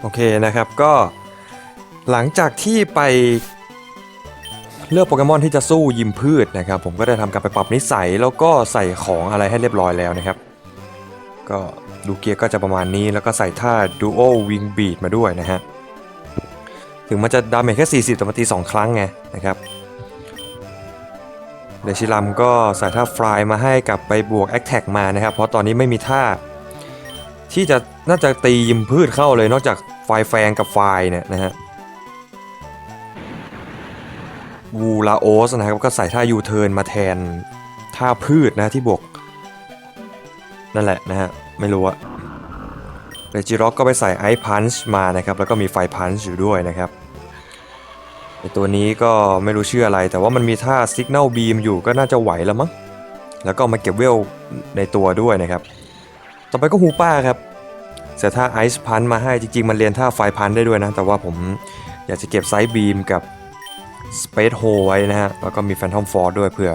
โอเคนะครับก็หลังจากที่ไปเลือกโปเกมอนที่จะสู้ยิมพืชนะครับ ผมก็ได้ทำการไปปรับนิสัยแล้วก็ใส่ของอะไรให้เรียบร้อยแล้วนะครับ ก็ดูเกียร์ก็จะประมาณนี้แล้วก็ใส่ท่า Duo Wing Beat มาด้วยนะฮะถึงมันจะดาเมจแค่ 40แต่มันตี 2 ครั้งไงนะครับเดชิลัมก็ใส่ท่าฟลายมาให้กับไปบวก a อ t a c มานะครับ เพราะตอนนี้ไม่มีท่าที่จะน่าจะตียิมพืชเข้าเลยนอกจาก ไฟแฟงกับไฟเนี่ยนะฮะวูลาโอสนะครับก็ใส่ท่ายูเทิร์นมาแทนท่าพืชนะที่บวกนั่นแหละนะฮะ ไม่รู้อะเรจิร็อกก็ไปใส่ไอพันช์มานะครับ แล้วก็มีไฟพันช์อยู่ด้วยนะครับไอตัวนี้ก็ไม่รู้ชื่ออะไร แต่ว่ามันมีท่า Signal Beam อยู่ก็น่าจะไหวแล้วมั้งแล้วก็มาเก็บเวลในตัวด้วยนะครับ ต่อไปก็ฮูป้าครับ แต่ถ้าไอซ์พันมาให้จริงๆ มันเรียนท่าไฟพันได้ด้วยนะ แต่ว่าผมอยากจะเก็บไซส์บีมกับสเปซโฮไว้นะฮะ แล้วก็มีแฟนทอมฟอร์ด้วยเผื่อ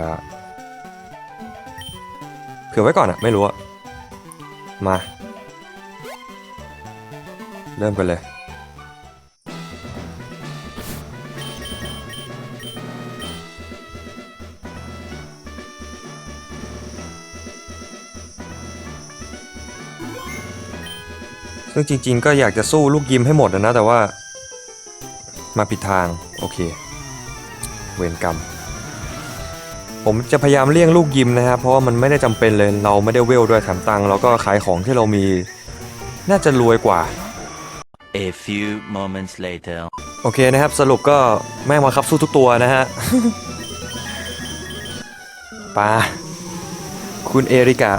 เผื่อไว้ก่อนอะไม่รู้อะมา เริ่มกันเลย ซึ่งจริง ๆ ก็อยากจะสู้ลูกยิมให้หมดนะนะแต่ว่า มาผิดทาง โอเค เวรกรรม ผมจะพยายามเลี่ยงลูกยิมนะครับเพราะว่ามันไม่ได้จำเป็นเลยเราไม่ได้เวลด้วยแถมตังค์เราก็ขายของที่เรามี น่าจะรวยกว่า A few moments later. โอเคนะครับ สรุปก็แม่งมาครับสู้ทุกตัวนะฮะปาคุณเอริกะ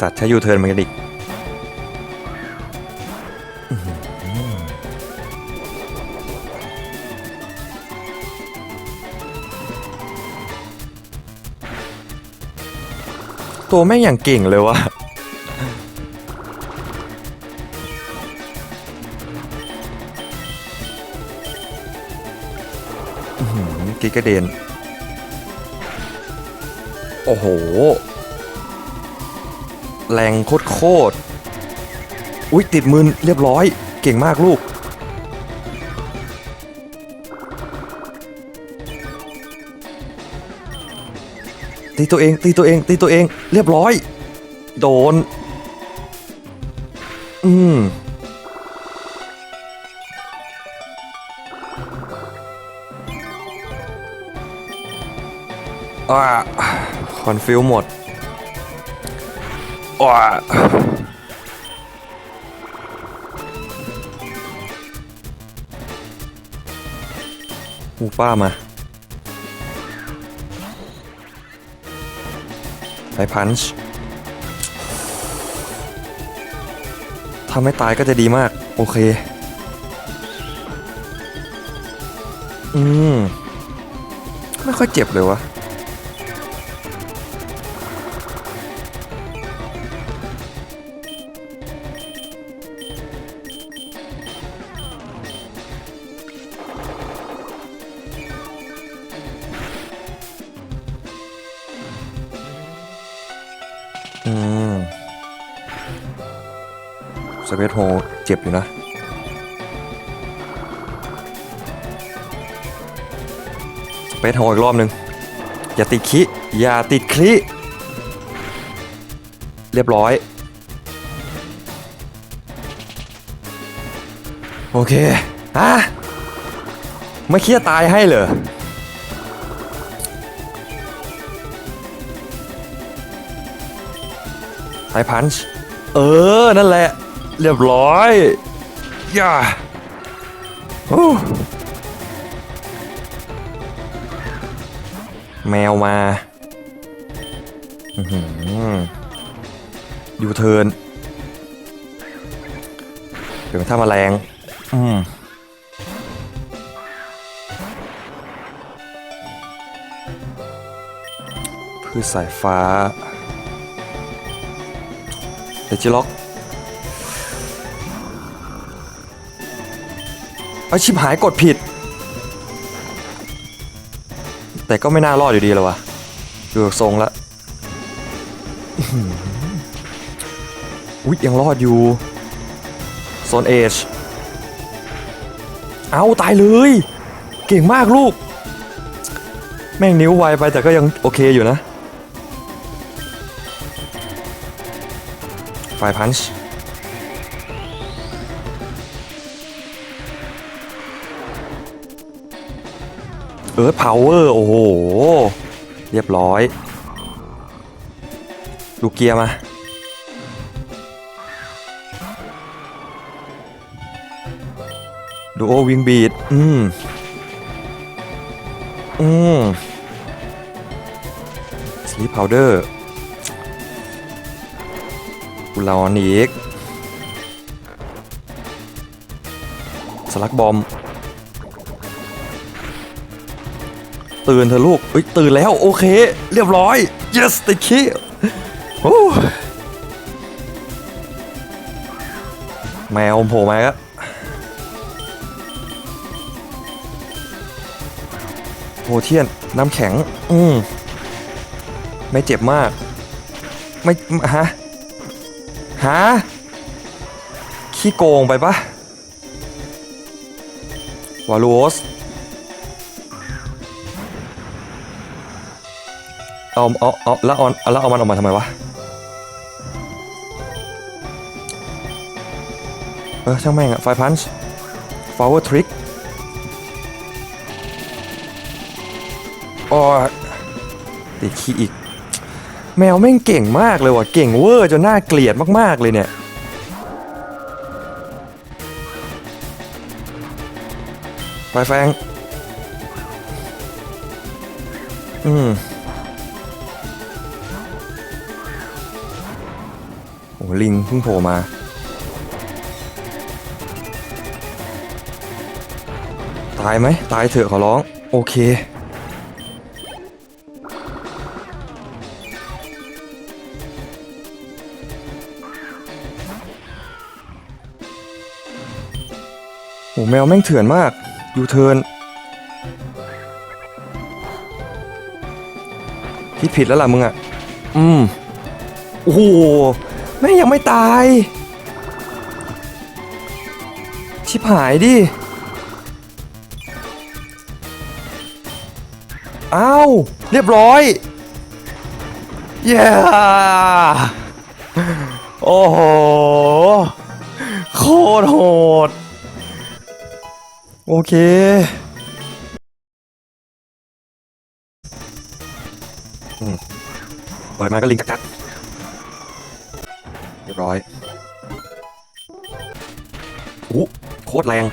สัตว์ใช้ยูเทิร์นเหมือนกันอีกตัวแม่งอย่างเก่งเลยวะกิกกระเด็นโอ้โห แรงโคตรโคตรอุ๊ยติดมือเรียบร้อย เก่งมากลูก ตีตัวเองตีตัวเองตีตัวเองเรียบร้อย โดน อืมอ่าคอนฟิวหมด ว้าหูป้ามาไอพันช์ถ้าไม่ตายก็จะดีมาก โอเค อืม ไม่ค่อยเจ็บเลยวะ สเปซโฮเจ็บอยู่นะ สเปซโฮอีกรอบหนึ่งอย่าติดคิอย่าติดคลิเรียบร้อย โอเคอะไม่เครียดตายให้เหรอไอพันช์ เออ นั่นแหละ เรียบร้อย ย่าแมวมาอยู่เทินเดี๋ยวถ้ามาแรงอืมพืชสายฟ้า เดจิล็อกเอาชิบหายกดผิด แต่ก็ไม่น่ารอดอยู่ดีแล้ววะดูจากทรงละอื้อหืออุ๊ยยังรอดอยู่โซนเอชเอาตายเลย เก่งมากลูก แม่งนิ้วไวไปแต่ก็ยังโอเคอยู่นะ ไฟพันช์เอิร์ธพาวเวอร์โอ้โห เรียบร้อย ดูเกียร์มา ดูโอวิงบีดอืม อืมสลีปพาวเดอร์ กุลาอนอีก สลักบอม ตื่นเถอลูกเอ้ยตื่นแล้ว โอเค เรียบร้อย yes ติดขี้โอ้แมวโผล่มาแล้วโหเทียน น้ำแข็ง อืม ไม่เจ็บมาก ไม่ ฮะ ฮะขี้โกงไปปะวาลูโอสเอาเอาเอาแล้วเอาแล้วเอามันออกมาทำไมวะเออช่างแม่งอะไฟพันช์ฟาวเวอร์ทริกอ๋อติดขี้อีก แมวแม่งเก่งมากเลยว่ะ เก่งเวอร์จนน่าเกลียดมากๆเลยเนี่ยไฟแฟง อืมโอ้ลิงเพิ่งโผล่มา ตายไหม ตายเถอะขอร้อง โอเค วแม่งเถื่อนมากยูเทิร์นคิดผิดแล้วล่ะมึงอะ อืม โอ้โห แม่งยังไม่ตาย ชิบหายดิ อ้าว เรียบร้อย เย้โอ้โห โคตรโหด โอเค อืมเปิดมาก็ลิงกักๆเรียบร้อยโอ้โคตรแรง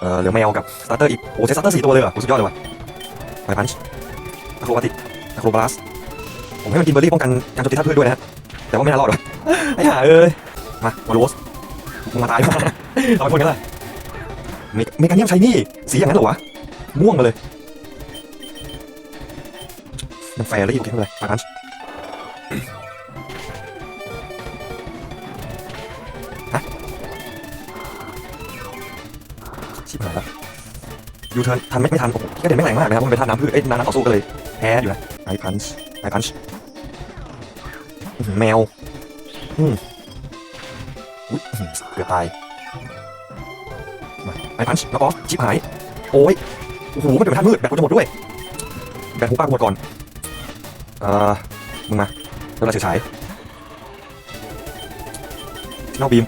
เออเหลือแมวกับสตาร์เตอร์อีก โอ้ใช้สตาร์เตอร์สี่ตัวเลยเหรอโอ้สุดยอดเลยว่ะไฟพันช์อะโครบาติกอะโครบาสผมให้มันกินเบอร์รี่ป้องกันการโจมตีธาตุพืชด้วยนะฮะ แต่ว่าไม่น่ารอดหรอกไอ้ห่าเอ้ย มา มาโรสมึงมาตาย เอาไปพ่นกันเลยเมกเมกาเนียมไชนี่ สีอย่างนั้นเหรอวะ ม่วงมาเลยมันแฟร์แล้วอยู่แค่ไหนไฟพันช์ชิบหายละยูเทิร์นทันไม่ไม่ทันโอ้โหกระเด็นไม่แรงมากนะครับเพราะมันเป็นท่าน้ำพืชเอ้ยน้ำน้ำต่อสู้กันเลยแพ้อยู่นะไอพันช์ไอพันช์แมวอืมเกือบตาย พันช์แล้วออฟชิบหาย โอ้ย โอ้โห มันเป็นท่านมืด แบตกูจะหมดด้วย แบตหูป้าหมดก่อน เอ่อ มึงมาเวลาเฉยฉายนอกบีม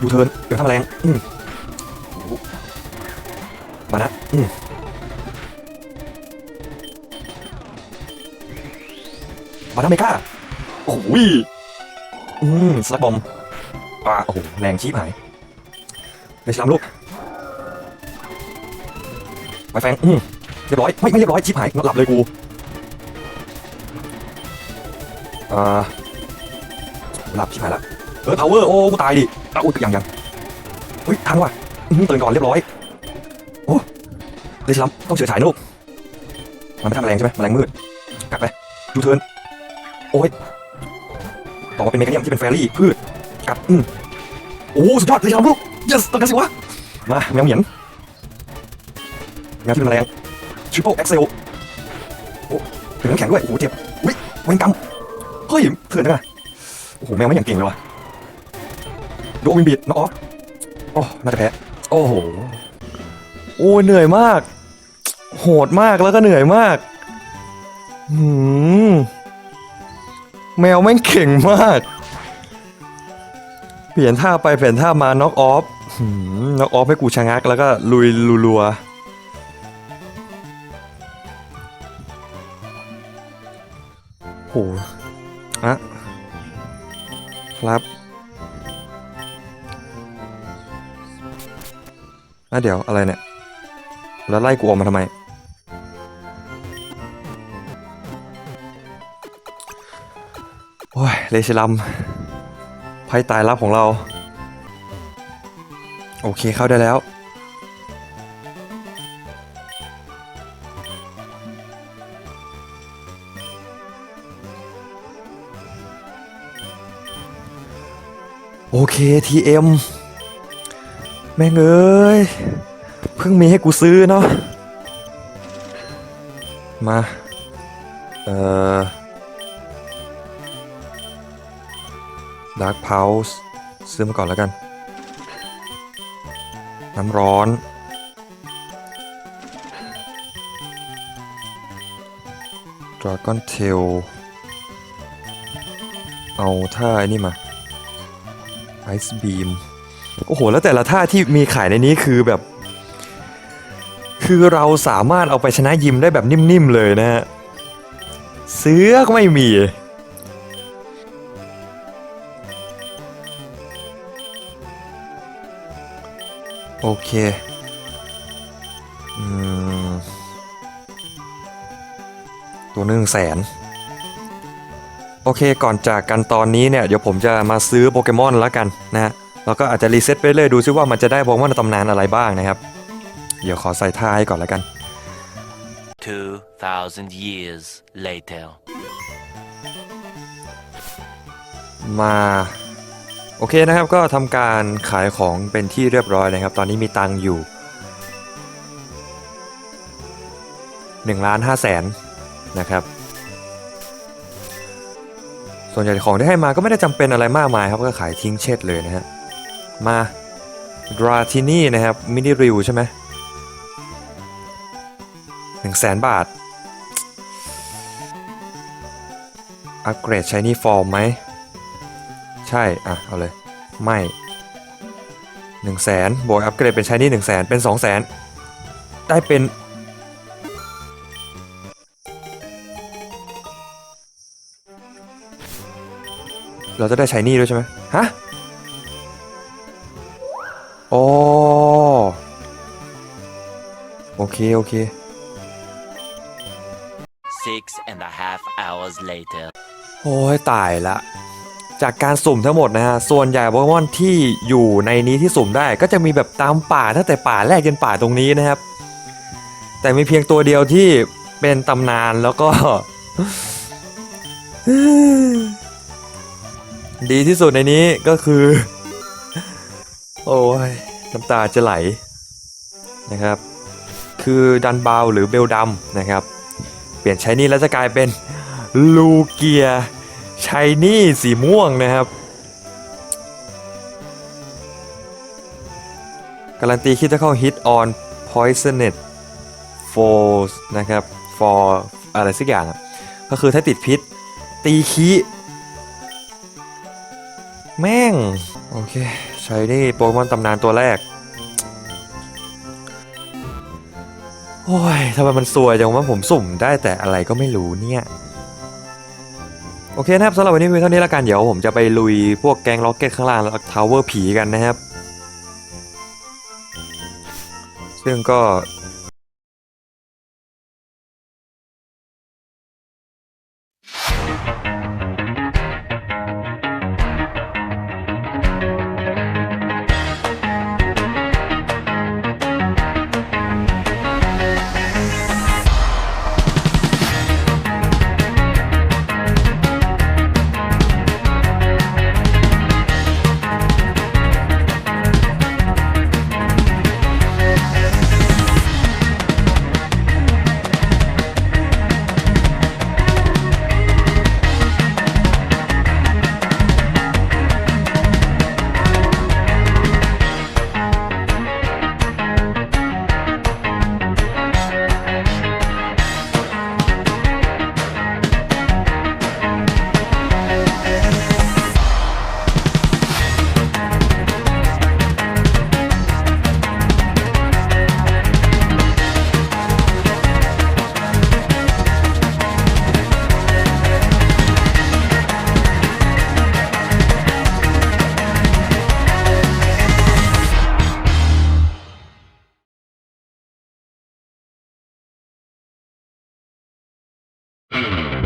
ยูเทิร์นเดี๋ยวทำแรงอืมมานะอืมมานะเมกาโอ้โหอืมสลักบอมอ่าโอ้โห แรงชีพหายในฉลามลูก ไปแฟงอืมเรียบร้อยไม่ไม่เรียบร้อยชีพหายหลับเลยกูอ่อหลับชิบหายละเออ power โอ้กูตายดิอ้าอุ้ยยังยังเฮ้ยทันว่ะอื้อหือตื่นก่อนเรียบร้อยโอ้เลยสิลัมต้องเฉื่อยฉายนะลูกมันไม่ทำแมลงใช่ไหมแมลงมืดกลับไปดูเทิร์นโอ้ยต่อมาเป็นเมกาเนียมที่เป็นแฟรี่พืชกัดอืมโอ้สุดยอดเลยสิลัมลูก yes ต้องกันสิวะมาแมวเหมียน แมวที่เป็นแมลง triple excel โอ้ถึงน้ำแข็งด้วย โอ้โหเจ็บอุ้ยเวงกรรมเฮ้ยเถื่อนจังอะโอ้โหแมวไม่อย่างเก่งเลยว่ะโดวินบีดน็อกออฟโอ้น่าจะแพ้ โอ้โห โอ้เหนื่อยมาก โหดมากแล้วก็เหนื่อยมากหืมแมวแม่งเก่งมาก เปลี่ยนท่าไปเปลี่ยนท่ามาน็อกออฟน็อกออฟให้กูชะงักแล้วก็ลุยรัวๆ โหอะครับอะเดี๋ยวอะไรเนี่ย แล้วไล่กูออกมาทำไม โอ้ย เลชิลัมไพ่ตายลับของเรา โอเคเข้าได้แล้ว โอเค TM แม่งเอ้ย เพิ่งมีให้กูซื้อเนาะ มา เอ่อ Dark Pulse ซื้อมาก่อนแล้วกัน น้ำร้อน Dragon Tail เอาท่าไอ้นี่มา Ice Beam โอ้โห แล้วแต่ละท่าที่มีขายในนี้คือแบบ คือเราสามารถเอาไปชนะยิมได้แบบนิ่มๆเลยนะฮะเสือก็ไม่มีโอเคอืมตัวหนึ่งแสน โอเคก่อนจากกันตอนนี้เนี่ยเดี๋ยวผมจะมาซื้อโปเกมอนแล้วกันนะฮะแล้วก็อาจจะรีเซ็ตไปเลยดูซิว่ามันจะได้โปเกมอนในตำนานอะไรบ้างนะครับ เดี๋ยวขอใส่ท่าให้ก่อนแล้วกัน 2,000 years later. มาโอเคนะครับก็ทำการขายของเป็นที่เรียบร้อยนะครับ ตอนนี้มีตังค์อยู่1ล้าน5แสนนะครับ ส่วนใหญ่ของที่ให้มาก็ไม่ได้จำเป็นอะไรมากมายครับก็ขายทิ้งเช็ดเลยนะฮะ มาดราทินี่นะครับมินิริวใช่ไหมหนึ่งแสนบาท อัปเกรด Shiny Form ไหม ใช่ อะ เอาเลย ไม่หนึ่งแสนบวกอัปเกรดเป็น Shiny หนึ่งแสนเป็นสองแสนได้เป็น เราจะได้ Shiny ด้วยใช่ไหมฮะโอ้โอเค โอเค Six and a half hours later. โอ้ยตายละ จากการสุ่มทั้งหมดนะฮะ ส่วนใหญ่โปเกมอนที่อยู่ในนี้ที่สุ่มได้ก็จะมีแบบตามป่าตั้งแต่ป่าแรกจนป่าตรงนี้นะครับ แต่มีเพียงตัวเดียวที่เป็นตำนานแล้วก็ ดีที่สุดในนี้ก็คือ โอ้ยน้ำตาจะไหลนะครับ คือดันบาวหรือเบลดัมนะครับ เปลี่ยนใช้นี่แล้วจะกลายเป็นลูเกียชายนี่สีม่วงนะครับ การันตีคิดจะเข้า hit on poisoned foes นะครับ for อะไรสักอย่าง ก็คือถ้าติดพิษ ตีคี แม่ง โอเค ใช้นี่โปเกมอนตำนานตัวแรก โอ้ยทำไมมันสวยจังว่าผมสุ่มได้แต่อะไรก็ไม่รู้เนี่ยโอเคนะครับสำหรับวันนี้มียงเท่านี้ละกันเดี๋ยวผมจะไปลุยพวกแกงล็อกเก็ตข้างล่างแล้วทาวเวอร์ผีกันนะครับ ซึ่งก็ Mm-hmm.